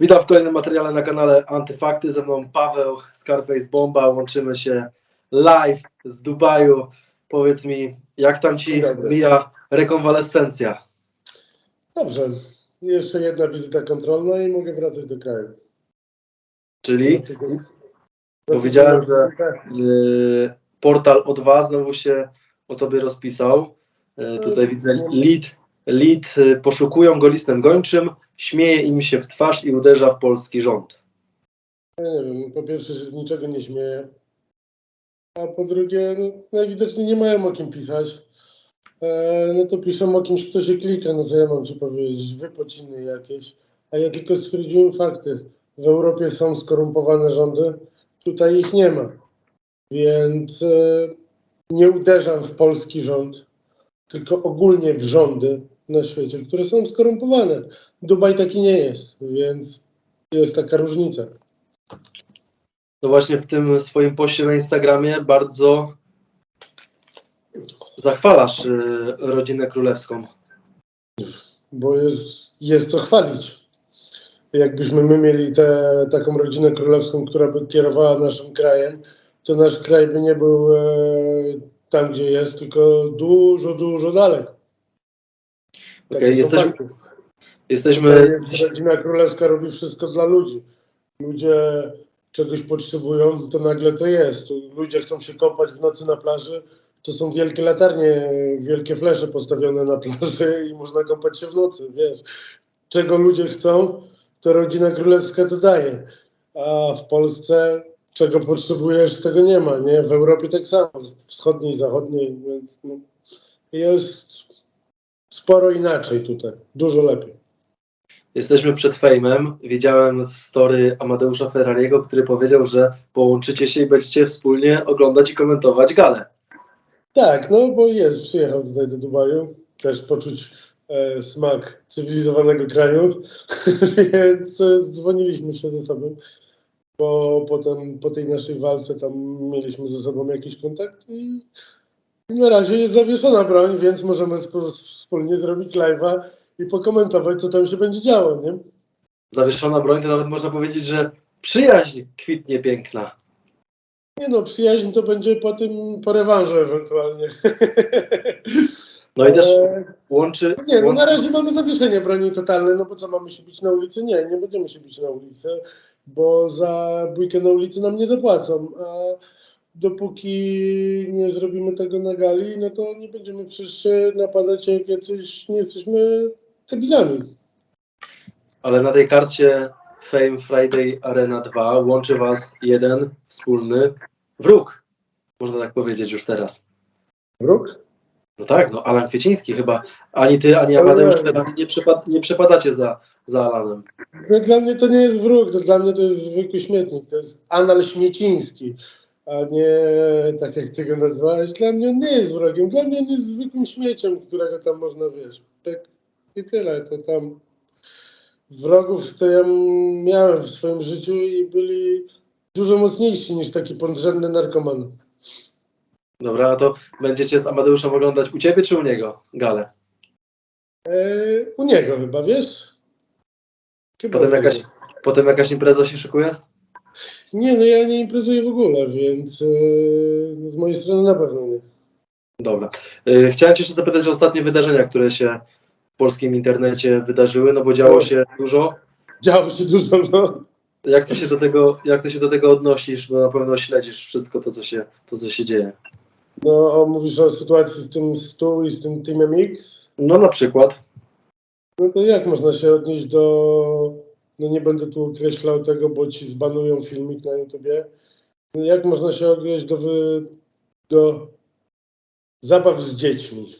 Witam w kolejnym materiale na kanale Antyfakty. Ze mną Paweł, Scarface Bomba. Łączymy się live z Dubaju. Powiedz mi, jak tam ci mija rekonwalescencja? Dobrze. Jeszcze jedna wizyta kontrolna i mogę wracać do kraju. Czyli Powiedziałem, że- yy, portal O2 znowu się o tobie rozpisał. Yy, tutaj widzę lead, lead yy, poszukują go listem gończym, śmieje im się w twarz i uderza w polski rząd. Nie wiem, po pierwsze się z niczego nie śmieję, a po drugie, no, najwidoczniej nie mają o kim pisać. E, no to piszą o kimś, kto się klika, no co ja mam ci powiedzieć, wypociny jakieś. A ja tylko stwierdziłem fakty. W Europie są skorumpowane rządy, tutaj ich nie ma. Więc e, nie uderzam w polski rząd, tylko ogólnie w rządy na świecie, które są skorumpowane. Dubaj taki nie jest, więc jest taka różnica. No właśnie w tym swoim poście na Instagramie bardzo zachwalasz y, rodzinę królewską. bo jest, jest co chwalić. Jakbyśmy my mieli tę taką rodzinę królewską, która by kierowała naszym krajem, to nasz kraj by nie był e, tam, gdzie jest, tylko dużo, dużo dalej. Są jesteśmy-. Jesteśmy Rodzina królewska robi wszystko dla ludzi. Ludzie czegoś potrzebują, to nagle to jest. Ludzie chcą się kąpać w nocy na plaży, to są wielkie latarnie, wielkie flesze postawione na plaży i można kąpać się w nocy, wiesz. Czego ludzie chcą, to rodzina królewska to daje. A w Polsce czego potrzebujesz, tego nie ma, nie? W Europie tak samo, wschodniej, zachodniej, więc no, jest sporo inaczej tutaj, dużo lepiej. Jesteśmy przed fejmem. Widziałem story Amadeusza Ferrariego, który powiedział, że połączycie się i będziecie wspólnie oglądać i komentować galę. Tak, no bo jest, przyjechał tutaj do Dubaju, też poczuć e, smak cywilizowanego kraju, więc e, dzwoniliśmy się ze sobą, bo potem po tej naszej walce tam mieliśmy ze sobą jakiś kontakt i i na razie jest zawieszona broń, więc możemy sp- wspólnie zrobić live'a i pokomentować, co tam się będzie działo, nie? Zawieszona broń to nawet można powiedzieć, że przyjaźń kwitnie piękna. Nie no, przyjaźń to będzie po tym, po rewanżu ewentualnie. No i też E, łączy. Nie, no łączy na razie mamy zawieszenie broni totalne, no bo co, mamy się bić na ulicy? Nie, nie będziemy się bić na ulicy, bo za bójkę na ulicy nam nie zapłacą, a dopóki nie zrobimy tego na gali, no to nie będziemy przecież napadać jak jacyś, nie jesteśmy debilami. Ale na tej karcie Fame Friday Arena 2 łączy was jeden wspólny wróg. Można tak powiedzieć już teraz. Wróg? No tak, no Alan Kwieciński chyba. Ani ty, ani Amadeusz nie, przepad, nie przepadacie za, za Alanem. No, dla mnie to nie jest wróg, to dla mnie to jest zwykły śmietnik, to jest anal śmieciński, a nie tak jak ty go nazwałeś. Dla mnie on nie jest wrogiem, dla mnie on jest zwykłym śmieciem, którego tam można, wiesz, pyk i tyle, to tam wrogów to ja miałem w swoim życiu i byli dużo mocniejsi niż taki podrzędny narkoman. Dobra, a to będziecie z Amadeuszem oglądać u ciebie czy u niego galę? Eee, u niego chyba, wiesz? Chyba Potem jakaś, potem jakaś impreza się szykuje? Nie, no ja nie imprezuję w ogóle, więc eee, z mojej strony na pewno nie. Dobra. Y, Chciałem cię jeszcze zapytać o ostatnie wydarzenia, które się w polskim internecie wydarzyły, no bo działo się dużo. Działo się dużo, no. Jak ty się do tego, jak ty się do tego odnosisz? Bo na pewno śledzisz wszystko to, co się, to, co się dzieje. No, mówisz o sytuacji z tym Stu i z tym Teamem X? No na przykład. No to jak można się odnieść do... No nie będę tu określał tego, bo ci zbanują filmik na YouTubie. No jak można się odnieść do, do zabaw z dziećmi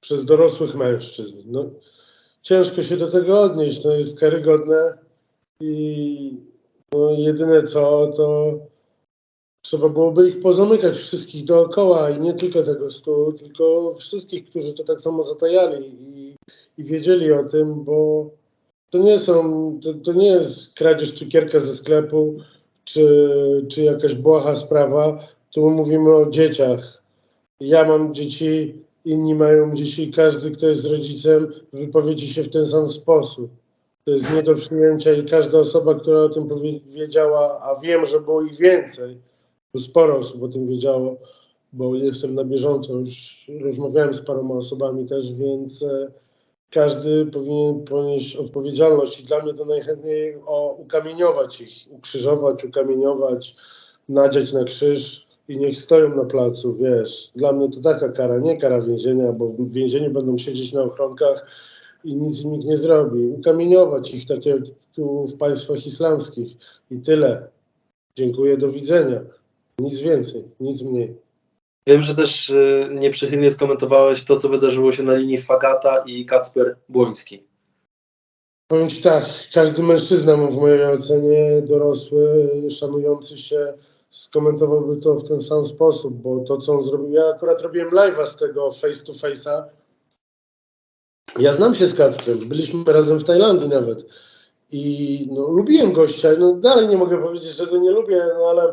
przez dorosłych mężczyzn? No, ciężko się do tego odnieść, to jest karygodne i no, jedyne co, to Trzeba byłoby ich pozamykać wszystkich dookoła i nie tylko tego stu, tylko wszystkich, którzy to tak samo zatajali i, i wiedzieli o tym, bo to nie są, to, to nie jest kradzież cukierka ze sklepu, czy, czy jakaś błaha sprawa. Tu mówimy o dzieciach. Ja mam dzieci, inni mają dzieci, każdy, kto jest rodzicem, wypowiedzi się w ten sam sposób. To jest nie do przyjęcia i każda osoba, która o tym wiedziała, a wiem, że było ich więcej, bo sporo osób o tym wiedziało, bo jestem na bieżąco, już rozmawiałem z paroma osobami też, więc e, każdy powinien ponieść odpowiedzialność i dla mnie to najchętniej o ukamieniować ich, ukrzyżować, ukamieniować, nadziać na krzyż i niech stoją na placu, wiesz. Dla mnie to taka kara, nie kara więzienia, bo w więzieniu będą siedzieć na ochronkach i nic im nikt nie zrobi. Ukamieniować ich, tak jak tu w państwach islamskich i tyle. Dziękuję, do widzenia. Nic więcej, nic mniej. Wiem, że też y, nieprzychylnie skomentowałeś to, co wydarzyło się na linii Fagata i Kacper Błoński. Powiem Ci tak, każdy mężczyzna w mojej ocenie, dorosły, szanujący się, skomentowałby to w ten sam sposób, bo to, co on zrobił, ja akurat robiłem live'a z tego face to face'a. Ja znam się z Kacprem, byliśmy razem w Tajlandii nawet i no, lubiłem gościa, no dalej nie mogę powiedzieć, że go nie lubię, no ale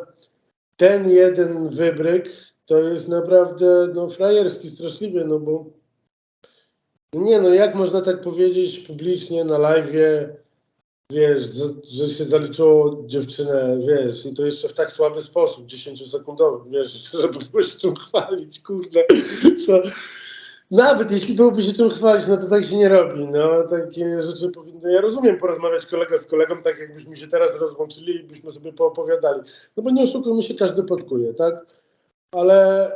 ten jeden wybryk to jest naprawdę no, frajerski, straszliwy, no bo nie no, jak można tak powiedzieć publicznie na live'ie, wiesz, że się zaliczyło dziewczynę, wiesz, i to jeszcze w tak słaby sposób, 10-sekundowy, wiesz, żeby było się czym chwalić, kurde. To, nawet jeśli byłoby się czym chwalić, no to tak się nie robi, no, takie rzeczy powinny, ja rozumiem porozmawiać kolega z kolegą, tak jakbyśmy się teraz rozłączyli i byśmy sobie poopowiadali, no bo nie oszukujmy się, każdy podkuje, tak, ale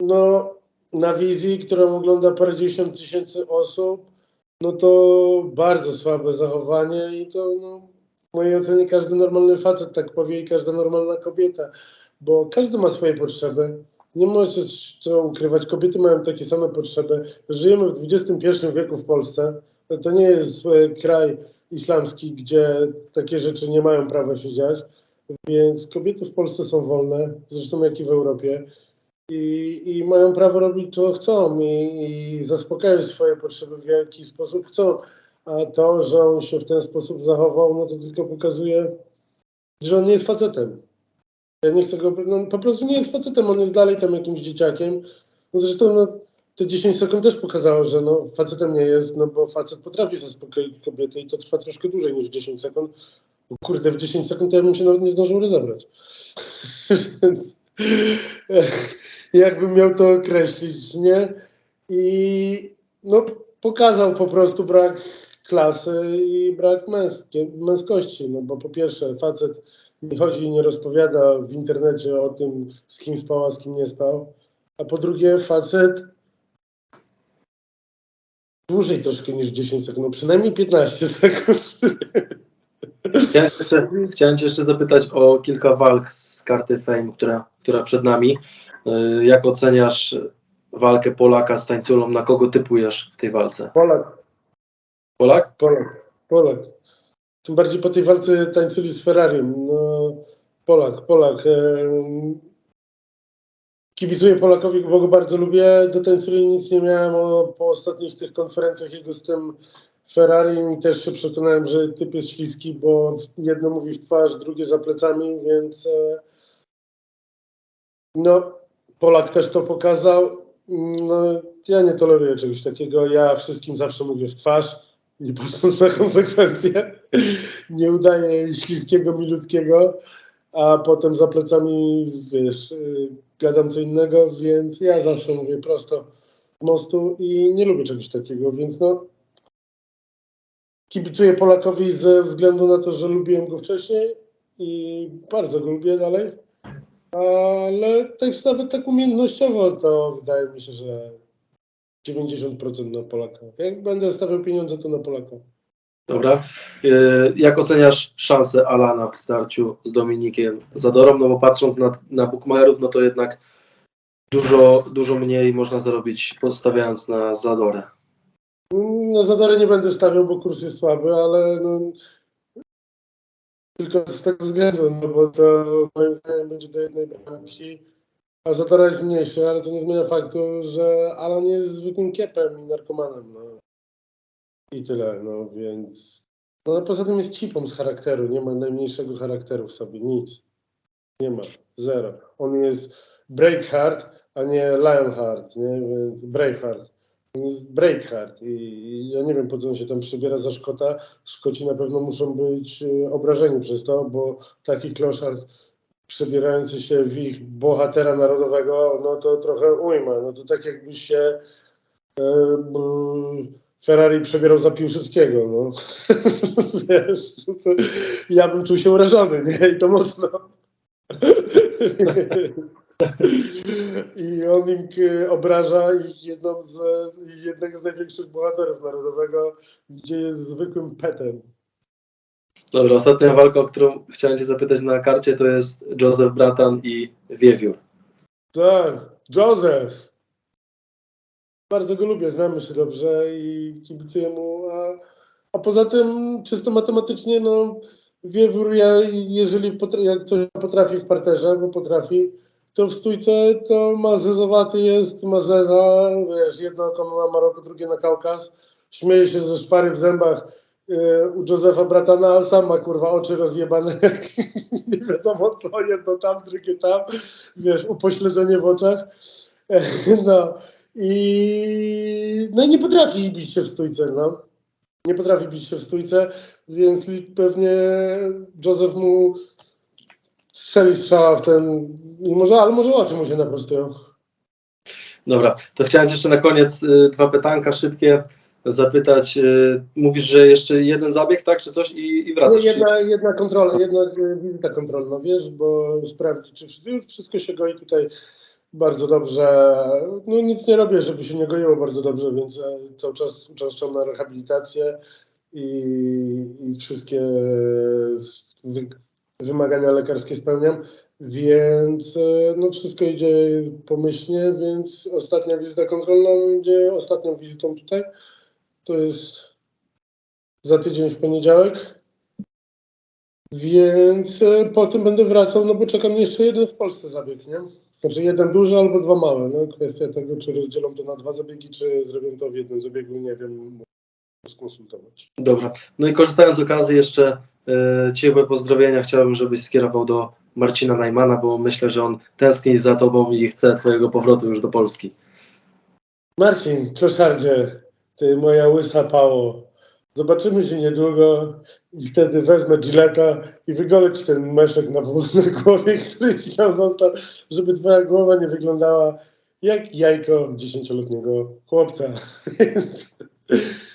no, na wizji, którą ogląda parędziesiąt tysięcy osób, no to bardzo słabe zachowanie i to no, w mojej ocenie każdy normalny facet tak powie i każda normalna kobieta, bo każdy ma swoje potrzeby. Nie ma co, co ukrywać, kobiety mają takie same potrzeby. Żyjemy w XXI wieku w Polsce. To nie jest e, kraj islamski, gdzie takie rzeczy nie mają prawa się dziać, więc kobiety w Polsce są wolne, zresztą jak i w Europie i, i mają prawo robić co chcą i, i zaspokajać swoje potrzeby w jaki sposób chcą. A to, że on się w ten sposób zachował, no to tylko pokazuje, że on nie jest facetem. Ja nie chcę go, no, po prostu nie jest facetem, on jest dalej tam jakimś dzieciakiem. No zresztą no, te 10 sekund też pokazało, że no, facetem nie jest, no bo facet potrafi zaspokoić kobietę i to trwa troszkę dłużej niż 10 sekund. Bo kurde, w 10 sekund ja bym się nawet nie zdążył rozebrać. Więc jakbym miał to określić, nie? I no, pokazał po prostu brak klasy i brak męskości, no bo po pierwsze facet nie chodzi i nie rozpowiada w internecie o tym, z kim spał, a z kim nie spał, a po drugie facet dłużej troszkę niż 10 sekund, no przynajmniej 15 sekund. Chciałem, jeszcze, chciałem Cię jeszcze zapytać o kilka walk z karty Fame, która, która przed nami. Y, Jak oceniasz walkę Polaka z tańculą? Na kogo typujesz w tej walce? Polak, Polak? Polak, Polak. Tym bardziej po tej walce tańczyli z Ferrariem. No, Polak, Polak. em, Kibicuję Polakowi, bo go bardzo lubię. Do tańculi nic nie miałem o, po ostatnich tych konferencjach jego z tym Ferrari i też się przekonałem, że typ jest śliski, bo jedno mówi w twarz, drugie za plecami, więc e, no, Polak też to pokazał. No, ja nie toleruję czegoś takiego. Ja wszystkim zawsze mówię w twarz, nie patrząc na konsekwencje. Nie udaję śliskiego, milutkiego, a potem za plecami, wiesz, y, gadam co innego, więc ja zawsze mówię prosto mostu i nie lubię czegoś takiego, więc no kibicuję Polakowi ze względu na to, że lubiłem go wcześniej i bardzo go lubię dalej, ale też nawet tak umiejętnościowo to wydaje mi się, że 90% na Polaka. Jak będę stawiał pieniądze, to na Polaka. Dobra. Y, Jak oceniasz szanse Alana w starciu z Dominikiem Zadorą? No bo patrząc na, na bookmacherów, no to jednak dużo, dużo mniej można zarobić postawiając na Zadorę. Na Zadorę nie będę stawiał, bo kurs jest słaby, ale no, tylko z tego względu, no bo to moim zdaniem będzie do jednej bramki, a Zadora jest mniejszy, ale to nie zmienia faktu, że Alan jest zwykłym kiepem i narkomanem, no. I tyle, no więc... No poza tym jest cipą z charakteru, nie ma najmniejszego charakteru w sobie, nic. Nie ma, zero. On jest Breakheart, a nie Lionheart, nie? Więc Braveheart. Breakhard i, ja nie wiem, po co on się tam przybiera za Szkota. Szkoci na pewno muszą być y, obrażeni przez to, bo taki kloszard przebierający się w ich bohatera narodowego, no to trochę ujma. No to tak jakby się e, Ferrari przebierał za Piłsudskiego, no. Wiesz, to, ja bym czuł się urażony, nie? I to mocno. I on im e, obraża ich jedną z, jednego z największych bohaterów narodowego, gdzie jest zwykłym petem. Dobra, ostatnia walka, o którą chciałem Cię zapytać na karcie, to jest Joseph Bratan i Wiewiór. Tak, Joseph. Bardzo go lubię, znamy się dobrze i kibicuję mu. A, a poza tym, czysto matematycznie, no, Wiewiór, ja, jeżeli potra- jak coś potrafi w parterze, bo potrafi, to w stójce to ma zezowaty jest, ma zeza, wiesz, jedno oko ma Maroko, drugie na Kaukaz. Śmieje się ze szpary w zębach e, u Józefa Bratana, a sam ma kurwa oczy rozjebane, nie wiadomo co, jedno tam, drugie tam, wiesz, upośledzenie w oczach. No i, no nie potrafi bić się w stójce, no. Nie potrafi bić się w stójce, więc pewnie Józef mu strzeli strzała w ten, i może, ale może oczy mu się naprostują. Dobra, to chciałem jeszcze na koniec y, dwa pytanka szybkie zapytać. Y, mówisz, że jeszcze jeden zabieg, tak, czy coś i, i wracasz. Jedna, jedna kontrola, jedna e, wizyta kontrolna, wiesz, bo sprawdzić, czy wszystko, już wszystko się goi tutaj bardzo dobrze. No nic nie robię, żeby się nie goiło bardzo dobrze, więc e, cały czas uczęszczam na rehabilitację i, i wszystkie wy, wymagania lekarskie spełniam, więc e, no wszystko idzie pomyślnie, więc ostatnia wizyta kontrolna będzie ostatnią wizytą tutaj. To jest za tydzień w poniedziałek. Więc e, po tym będę wracał, no bo czeka mnie jeszcze jeden w Polsce zabieg, nie? Znaczy jeden duży albo dwa małe. No kwestia tego, czy rozdzielą to na dwa zabiegi, czy zrobią to w jednym zabiegu, nie wiem, muszę skonsultować. Dobra, no i korzystając z okazji jeszcze ciepłe pozdrowienia chciałbym, żebyś skierował do Marcina Najmana, bo myślę, że on tęskni za Tobą i chce Twojego powrotu już do Polski. Marcin, kloszardzie, ty moja łysa pało. Zobaczymy się niedługo i wtedy wezmę Gilleta i wygolę ci ten meszek na, na głowie, który ci tam został, żeby twoja głowa nie wyglądała jak jajko dziesięcioletniego chłopca. Więc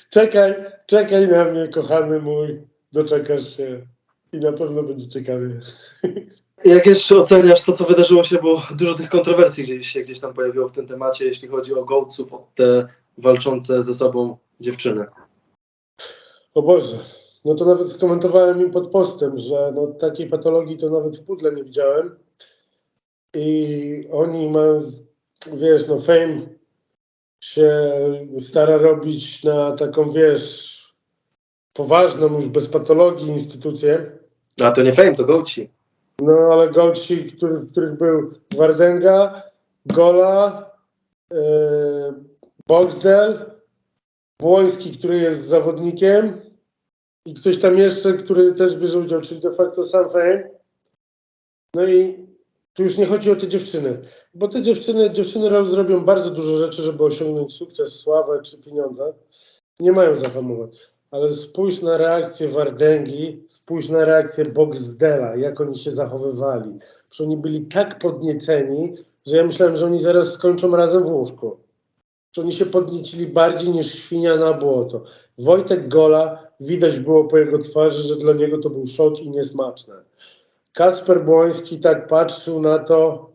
czekaj, czekaj na mnie, kochany mój, doczekasz się i na pewno będzie ciekawie. Jak jeszcze oceniasz to, co wydarzyło się, bo dużo tych kontrowersji gdzieś się gdzieś tam pojawiło w tym temacie, jeśli chodzi o gołców, o te walczące ze sobą dziewczyny. O Boże, no to nawet skomentowałem im pod postem, że no, takiej patologii to nawet w pudle nie widziałem. I oni mają, wiesz, no fame się stara robić na taką, wiesz, poważną już bez patologii instytucję. A to nie fame, to gołci. No ale gości, który, których był Wardenga, Gola, yy, Boxdel, Błoński, który jest zawodnikiem i ktoś tam jeszcze, który też bierze udział, czyli de facto sam Fame. No i tu już nie chodzi o te dziewczyny, bo te dziewczyny, dziewczyny zrobią bardzo dużo rzeczy, żeby osiągnąć sukces, sławę czy pieniądze. Nie mają zahamować. Ale spójrz na reakcję Wardęgi, spójrz na reakcję Boxdela, jak oni się zachowywali. Że oni byli tak podnieceni, że ja myślałem, że oni zaraz skończą razem w łóżku. Że oni się podniecili bardziej niż świnia na błoto. Wojtek Gola, widać było po jego twarzy, że dla niego to był szok i niesmaczne. Kacper Błoński tak patrzył na to,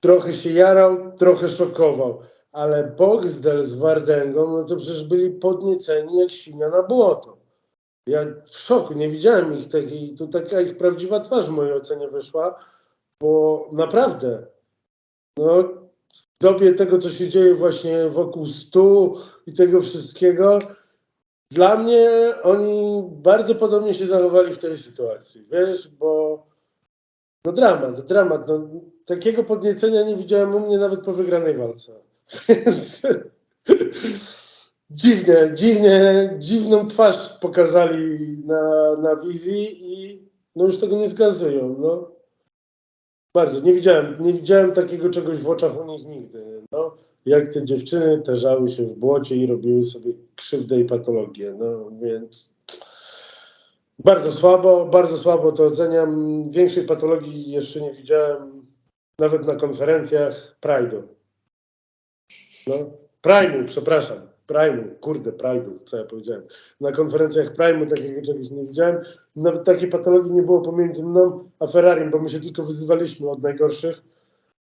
trochę się jarał, trochę szokował. Ale Boxdel z Wardęgą, no to przecież byli podnieceni jak świnia na błoto. Ja w szoku, nie widziałem ich takiej, to taka ich prawdziwa twarz w mojej ocenie wyszła, bo naprawdę, no w dobie tego, co się dzieje właśnie wokół stu i tego wszystkiego, dla mnie oni bardzo podobnie się zachowali w tej sytuacji, wiesz, bo no dramat, dramat, no, takiego podniecenia nie widziałem u mnie nawet po wygranej walce. Dziwnie, dziwnie, dziwną twarz pokazali na, na wizji i no już tego nie zgazują. No. Bardzo, nie widziałem, nie widziałem takiego czegoś w oczach u nich nigdy. No. jak te dziewczyny tarzały się w błocie i robiły sobie krzywdę i patologię. No więc bardzo słabo, bardzo słabo to oceniam. Większej patologii jeszcze nie widziałem, nawet na konferencjach Pride'u. No, Prime'u, przepraszam. Prime'u, kurde, Pride'u, co ja powiedziałem. Na konferencjach Prime'u takiego czegoś nie widziałem. Nawet takiej patologii nie było pomiędzy mną a Ferrari, bo my się tylko wyzywaliśmy od najgorszych,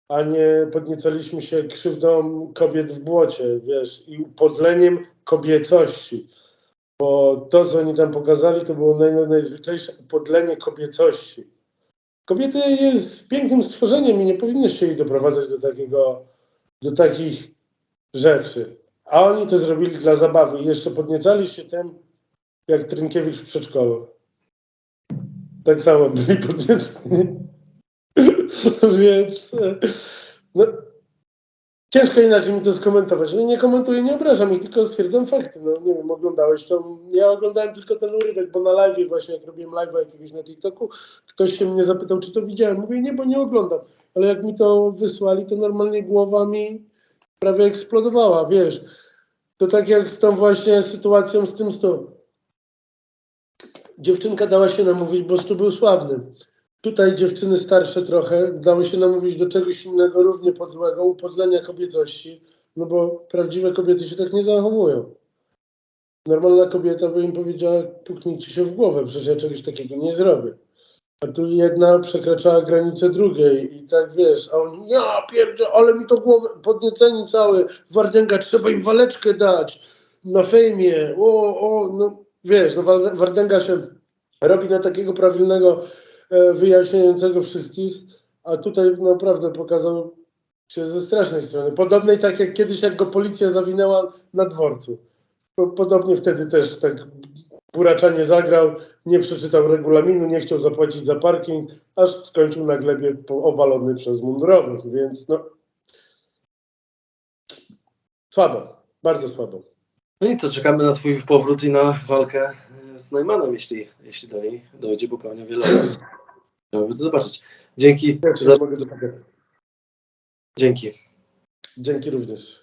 a nie podniecaliśmy się krzywdą kobiet w błocie, wiesz, i upodleniem kobiecości. Bo to, co oni tam pokazali, to było naj, najzwyklejsze upodlenie kobiecości. Kobieta jest pięknym stworzeniem i nie powinnyś się jej doprowadzać do takiego, do takich rzeczy. A oni to zrobili dla zabawy i jeszcze podniecali się tym, jak Trynkiewicz w przedszkolu. Tak samo byli podnieceni. Więc e, no, ciężko inaczej mi to skomentować. No, nie komentuję, nie obrażam ich, tylko stwierdzam fakty. No, nie wiem, oglądałeś to. Ja oglądałem tylko ten urywek, bo na live właśnie, jak robiłem live'a jakiegoś na TikToku, ktoś się mnie zapytał, czy to widziałem. Mówię, nie, bo nie oglądam. Ale jak mi to wysłali, to normalnie głowa mi prawie eksplodowała, wiesz. To tak jak z tą właśnie sytuacją z tym stu. Dziewczynka dała się namówić, bo stu był sławny. Tutaj dziewczyny starsze trochę dały się namówić do czegoś innego, równie podłego, upodlenia kobiecości, no bo prawdziwe kobiety się tak nie zachowują. Normalna kobieta by im powiedziała, puknijcie się w głowę, przecież ja czegoś takiego nie zrobię. A tu jedna przekraczała granicę drugiej i tak wiesz, a oni, ja pierdzie, ale mi to głowę, podnieceni cały, Wardęga, trzeba im waleczkę dać na fejmie, o, o, no wiesz, no Wardęga się robi na takiego prawilnego, e, wyjaśniającego wszystkich, a tutaj naprawdę pokazał się ze strasznej strony. Podobnej tak jak kiedyś, jak go policja zawinęła na dworcu. Po- Podobnie wtedy też tak buraczanie zagrał, nie przeczytał regulaminu, nie chciał zapłacić za parking, aż skończył na glebie obalony przez mundurowych, więc no słabo, bardzo słabo. No i co, czekamy na twój powrót i na walkę e, z Neumannem, jeśli, jeśli do niej dojdzie, bo pełnia wiele osób. Chciałbym to zobaczyć. Dzięki. Ja Za, dzięki. Dzięki również.